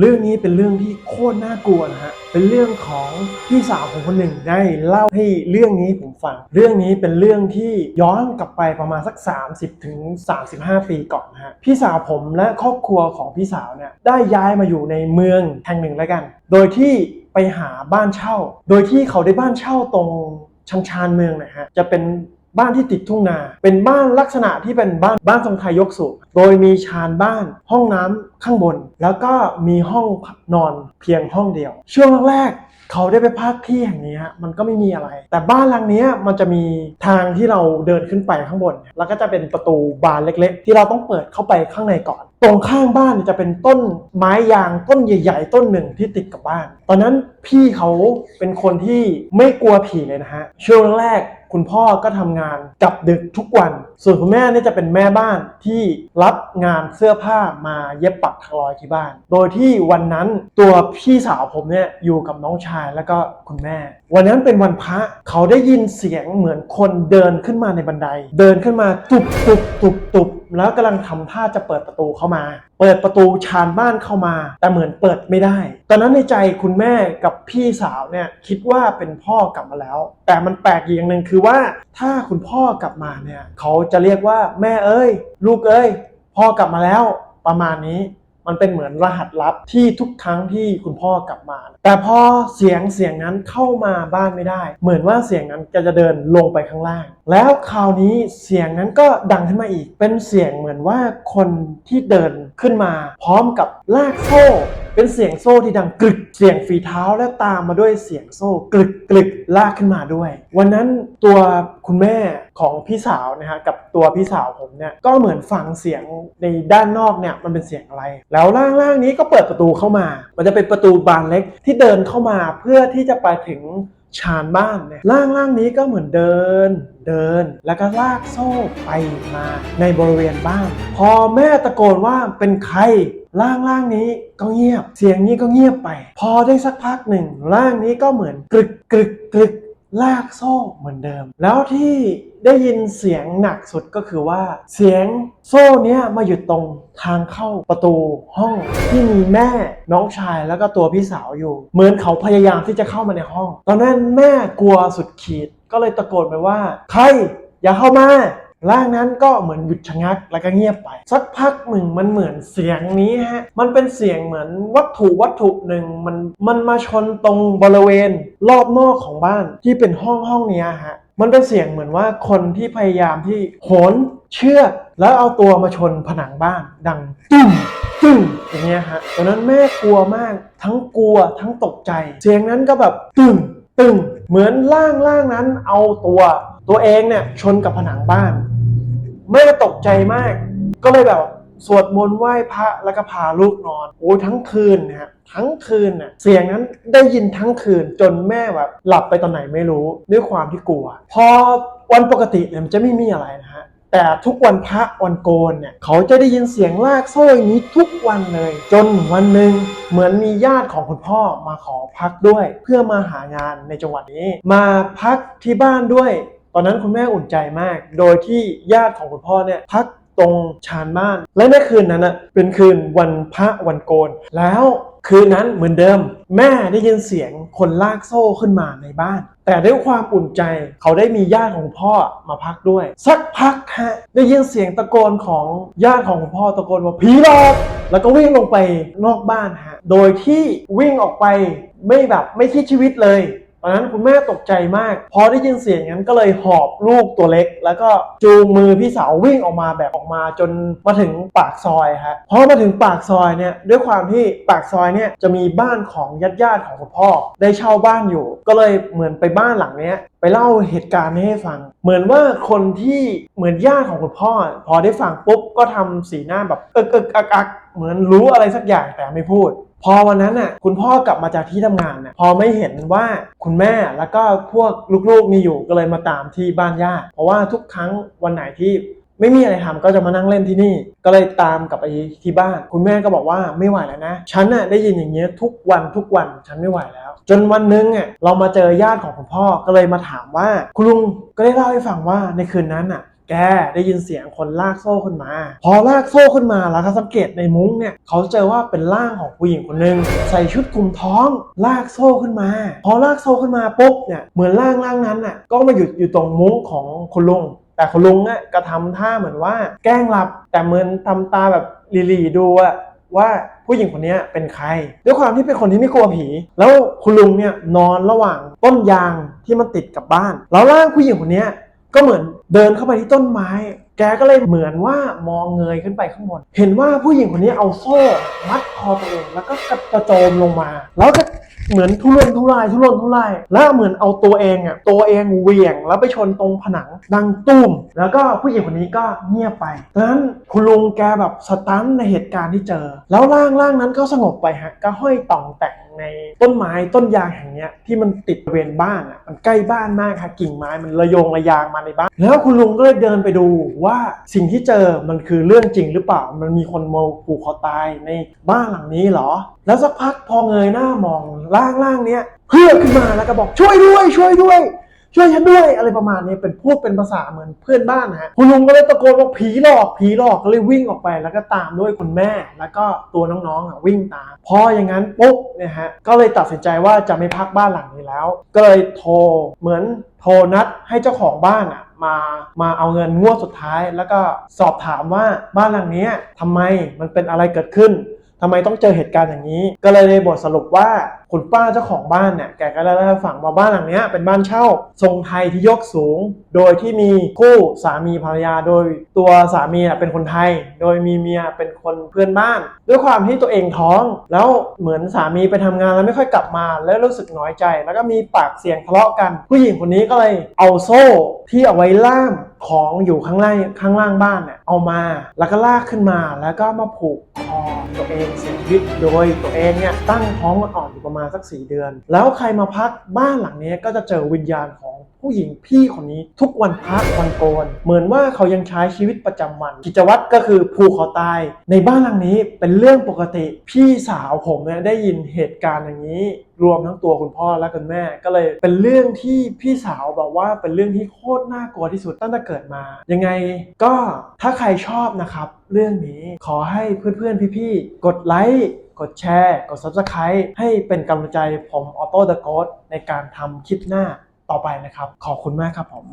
เรื่องนี้เป็นเรื่องที่โคตรน่ากลัวนะฮะ เป็นเรื่องของพี่สาวผมคนหนึ่งได้เล่าให้เรื่องนี้ผมฟัง เรื่องนี้เป็นเรื่องที่ย้อนกลับไปประมาณสัก 30ถึง35 ปีก่อนนะฮะ พี่สาวผมและครอบครัวของพี่สาวเนี่ยได้ย้ายมาอยู่ในเมืองแห่งหนึ่งแล้วกัน โดยที่ไปหาบ้านเช่า โดยที่เขาได้บ้านเช่าตรงชังชานเมืองนะฮะ จะเป็น บ้านที่ติดทุ่งนา เป็นบ้านลักษณะที่เป็นบ้านบ้านทรงไทยยกสูงโดยมีชานบ้านห้องน้ำข้างบน แล้วก็มีห้องนอนเพียงห้องเดียว ช่วงแรกเขาได้ไปพักที่แห่งนี้มันก็ไม่มีอะไร แต่บ้านหลังนี้มันจะมีทางที่เราเดินขึ้นไปข้างบน แล้วก็จะเป็นประตูบานเล็กๆ ที่เราต้องเปิดเข้าไปข้างในก่อน ตรงข้างบ้านจะเป็นต้นไม้ยางต้นใหญ่ ๆ ต้นหนึ่งที่ติดกับบ้าน ตอนนั้นพี่เขาเป็นคนที่ไม่กลัวผีเลยนะฮะช่วงแรกคุณพ่อก็ทำงานกลับดึกทุกวัน ส่วนคุณแม่เนี่ยจะเป็นแม่บ้านที่รับงานเสื้อผ้ามาเย็บปักถักร้อยที่บ้าน โดยที่วันนั้นตัวพี่สาวผมเนี่ยอยู่กับน้องชายแล้วก็คุณแม่ วันนั้นเป็นวันพระเขาได้ยินเสียงเหมือนคนเดินขึ้นมาในบันได เดินขึ้นมาตุบตุบตุบตุบแล้วกำลังทำท่าจะเปิดประตูเข้ามา เปิดประตูชานบ้านเข้ามา แต่เหมือนเปิดไม่ได้ ตอนนั้นในใจคุณแม่กับพี่สาวเนี่ยคิดว่าเป็นพ่อกลับมาแล้ว แต่มันแปลกอย่างหนึ่งคือว่าถ้าคุณพ่อกลับมาเนี่ยเขาจะเรียกว่าแม่เอ้ย ลูกเอ้ย พ่อกลับมาแล้วประมาณนี้ มันเป็นเหมือนรหัสลับที่ทุกครั้งที่คุณพ่อกลับมา แต่พอเสียงเสียงนั้นเข้ามาบ้านไม่ได้ เหมือนว่าเสียงนั้นจะจะเดินลงไปข้างล่าง แล้วคราวนี้เสียงนั้นก็ดังขึ้นมาอีก เป็นเสียงเหมือนว่าคนที่เดินขึ้นมา พร้อมกับลากโซ่ เป็นเสียงโซ่ที่ดังกรึก เสียงฝีเท้าและตามมาด้วยเสียงโซ่กรึกกรึกลากขึ้นมาด้วย วันนั้นตัวคุณแม่ของพี่สาวนะฮะกับตัวพี่สาวผมเนี่ยก็เหมือนฟังเสียงในด้านนอกเนี่ยมันเป็นเสียงอะไร แล้วล่างๆนี้ก็เปิดประตูเข้ามา มันจะเป็นประตูบานเล็กที่เดินเข้ามาเพื่อที่จะไปถึงชานบ้านเนี่ยล่างๆนี้ก็เหมือนเดิน เดิน แล้วก็ลากโซ่ไปมาในบริเวณบ้าน พอแม่ตะโกนว่าเป็นใคร ล่างล่างนี้ก็เงียบ เสียงนี้ก็เงียบไป พอได้สักพักหนึ่งล่างนี้ก็เหมือนกรึกกรึกกรึกลากโซ่เหมือนเดิม แล้วที่ได้ยินเสียงหนักสุดก็คือว่า เสียงโซ่เนี้ยมาหยุดตรงทางเข้าประตูห้องที่มีแม่น้องชายแล้วก็ตัวพี่สาวอยู่ เหมือนเขาพยายามที่จะเข้ามาในห้อง ตอนนั้นแม่กลัวสุดขีดก็เลยตะโกนไปว่า ใครอย่าเข้ามา ร่างนั้นก็เหมือนหยุดชะงักแล้วก็เงียบไป สักพักหนึ่งมันเหมือนเสียงนี้ฮะมันเป็นเสียงเหมือนวัตถุวัตถุหนึ่งมันมันมาชนตรงบริเวณ รอบนอกของบ้านที่เป็นห้องห้องนี้ฮะมันเป็นเสียงเหมือนว่าคนที่พยายามที่โหนเชือกแล้วเอาตัวมาชนผนังบ้านดังตึ้งตึ้งอย่างเงี้ยฮะตอนนั้นแม่กลัวมาก ทั้งกลัวทั้งตกใจ เสียงนั้นก็แบบตึ้งตึ้งเหมือนร่างร่างนั้นเอาตัว ตัวเองเนี่ยชนกับผนังบ้านแม่ตกใจมาก ก็เลยแบบสวดมนต์ไหว้พระแล้วก็พาลูกนอนโอ้ยทั้งคืนนะฮะทั้งคืนน่ะเสียงนั้นได้ยินทั้งคืนจนแม่แบบหลับไปตอนไหนไม่รู้ด้วยความที่กลัว พอวันปกติเนี่ยมันจะไม่มีอะไรนะฮะแต่ทุกวันพระวันโกนเนี่ยเขาจะได้ยินเสียงลากโซ่อย่างนี้ทุกวันเลย จนวันหนึ่งเหมือนมีญาติของคุณพ่อมาขอพักด้วย เพื่อมาหางานในจังหวัดนี้ มาพักที่บ้านด้วย ตอนนั้นคุณแม่อุ่นใจมาก โดยที่ญาติของคุณพ่อเนี่ยพักตรงชานบ้าน และในคืนนั้นน่ะเป็นคืนวันพระวันโกน แล้วคืนนั้นเหมือนเดิม แม่ได้ยินเสียงคนลากโซ่ขึ้นมาในบ้าน แต่ด้วยความอุ่นใจเขาได้มีญาติของพ่อมาพักด้วย สักพักฮะได้ยินเสียงตะโกนของญาติของคุณพ่อตะโกนว่าผีหลอกแล้วก็วิ่งลงไปนอกบ้านฮะโดยที่วิ่งออกไปไม่แบบไม่คิดชีวิตเลย ตอนนั้นคุณแม่ตกใจมาก พอได้ยินเสียงนั้นก็เลยหอบลูกตัวเล็ก แล้วก็จูงมือพี่สาววิ่งออกมาแบบออกมาจนมาถึงปากซอยฮะพอมาถึงปากซอยเนี่ยด้วยความที่ปากซอยเนี่ยจะมีบ้านของญาติญาติของคุณพ่อ ได้เช่าบ้านอยู่ ก็เลยเหมือนไปบ้านหลังเนี้ยไปเล่าเหตุการณ์นี้ให้ฟัง เหมือนว่าคนที่เหมือนญาติของคุณพ่อ พอได้ฟังปุ๊บก็ทำสีหน้าแบบเอิกเอิกอักอักเหมือนรู้อะไรสักอย่างแต่ไม่พูด พอวันนั้นน่ะคุณพ่อกลับมาจากที่ทำงานน่ะพอไม่เห็นว่าคุณแม่แล้วก็พวกลูกๆมีอยู่ก็เลยมาตามที่บ้านญาติเพราะว่าทุกครั้งวันไหนที่ไม่มีอะไรทำก็จะมานั่งเล่นที่นี่ ก็เลยตามกลับไปที่บ้าน คุณแม่ก็บอกว่าไม่ไหวแล้วนะ ฉันน่ะได้ยินอย่างเงี้ยทุกวันทุกวันฉันไม่ไหวแล้ว จนวันหนึงอะเรามาเจอญาติของคุณพ่อก็เลยมาถามว่า คุณลุงก็ได้เล่าให้ฟังว่าในคืนนั้นน่ะ แกได้ยินเสียงคนลากโซ่ขึ้นมา พอลากโซ่ขึ้นมาแล้วเขาสังเกตในมุ้งเนี่ยเขาเจอว่าเป็นร่างของผู้หญิงคนหนึ่งใส่ชุดคลุมท้อง ลากโซ่ขึ้นมา พอลากโซ่ขึ้นมาปุ๊บเนี่ยเหมือนร่างร่างนั้นน่ะก็มาหยุดอยู่ตรงมุ้งของคุณลุงแต่คุณลุงเนี่ยก็ทำท่าเหมือนว่า แกล้งหลับแต่เหมือนทำตาแบบหลีดูอะว่าผู้หญิงคนนี้เป็นใคร ด้วยความที่เป็นคนที่ไม่กลัวผี แล้วคุณลุงเนี่ยนอนระหว่างต้นยางที่มันติดกับบ้าน แล้วร่างผู้หญิงคนนี้ ก็เหมือนเดินเข้าไปที่ต้นไม้ แกก็เลยเหมือนว่ามองเงยขึ้นไปข้างบน เห็นว่าผู้หญิงคนนี้เอาโซ่มัดคอตัวเองแล้วก็กระโจมลงมา แล้วก็เหมือนทุรนทุรายทุรนทุราย แล้วเหมือนเอาตัวเองอะตัวเองเหวี่ยงแล้วไปชนตรงผนังดังตุ้ม แล้วก็ผู้หญิงคนนี้ก็เงียบไปดังนั้นคุณลุงแกแบบสตันในเหตุการณ์ที่เจอ แล้วร่างร่างนั้นก็สงบไปฮะก็ห้อยต่องแต่ง ในต้นไม้ต้นยางแห่งนี้ที่มันติดบริเวณบ้านอะมันใกล้บ้านมากค่ะกิ่งไม้มันระยงระยางมาในบ้าน แล้วคุณลุงก็เลยเดินไปดูว่าสิ่งที่เจอมันคือเรื่องจริงหรือเปล่า มันมีคนมาผูกคอตายในบ้านหลังนี้เหรอ แล้วสักพักพอเงยหน้ามองร่างร่างเนี้ยเพื่อขึ้นมาแล้วก็บอกช่วยด้วยช่วยด้วย ช่วยฉันด้วยอะไรประมาณนี้เป็นพูดเป็นภาษาเหมือนเพื่อนบ้านนะฮะคุณลุงก็เลยตะโกนบอกผีหลอกผีหลอกก็เลยวิ่งออกไป แล้วก็ตามด้วยคุณแม่ แล้วก็ตัวน้องๆวิ่งตามพออย่างนั้นปุ๊บเนี่ยฮะก็เลยตัดสินใจว่าจะไม่พักบ้านหลังนี้แล้ว ก็เลยโทรเหมือนโทรนัดให้เจ้าของบ้านอะมามาเอาเงินงวดสุดท้าย แล้วก็สอบถามว่าบ้านหลังนี้ยทำไมมันเป็นอะไรเกิดขึ้น ทำไมต้องเจอเหตุการณ์อย่างนี้ ก็เลยในบทสรุปว่าคุณป้าเจ้าของบ้านเนี่ยแกก็ได้เล่าให้ฟังว่าบ้านหลังนี้เป็นบ้านเช่า ทรงไทยที่ยกสูง โดยที่มีคู่สามีภรรยาโดยตัวสามีเป็นคนไทย โดยมีเมียเป็นคนเพื่อนบ้าน ด้วยความที่ตัวเองท้อง แล้วเหมือนสามีไปทำงานแล้วไม่ค่อยกลับมา แล้วรู้สึกน้อยใจ แล้วก็มีปากเสียงทะเลาะกัน ผู้หญิงคนนี้ก็เลยเอาโซ่ที่เอาไว้ล่ามของอยู่ข้างล่างข้างล่างบ้านเนี่ยเอามาแล้วก็ลากขึ้นมาแล้วก็มาผูกคอตัวเองเสียชีวิตโดยตัวเองเนี่ยตั้งท้องอ่อนอยู่ประมาณสักสี่เดือน แล้วใครมาพักบ้านหลังนี้ก็จะเจอวิญญาณของผู้หญิงพี่คนนี้ทุกวันพระวันโกน เหมือนว่าเขายังใช้ชีวิตประจำวัน กิจวัตรก็คือผูกคอตาย ในบ้านหลังนี้เป็นเรื่องปกติพี่สาวผมเนี่ยได้ยินเหตุการณ์อย่างนี้ รวมทั้งตัวคุณพ่อและคุณแม่ ก็เลยเป็นเรื่องที่พี่สาวบอกว่าเป็นเรื่องที่โคตรน่ากลัวที่สุดตั้งแต่เกิดมา ยังไงก็ถ้าใครชอบนะครับ เรื่องนี้ขอให้เพื่อนๆพี่ๆกดไลค์กดแชร์ กด Subscribe ให้เป็นกำลังใจผมออโต้เดอะโกในการทำคลิปหน้า ต่อไปนะครับ ขอบคุณมากครับผม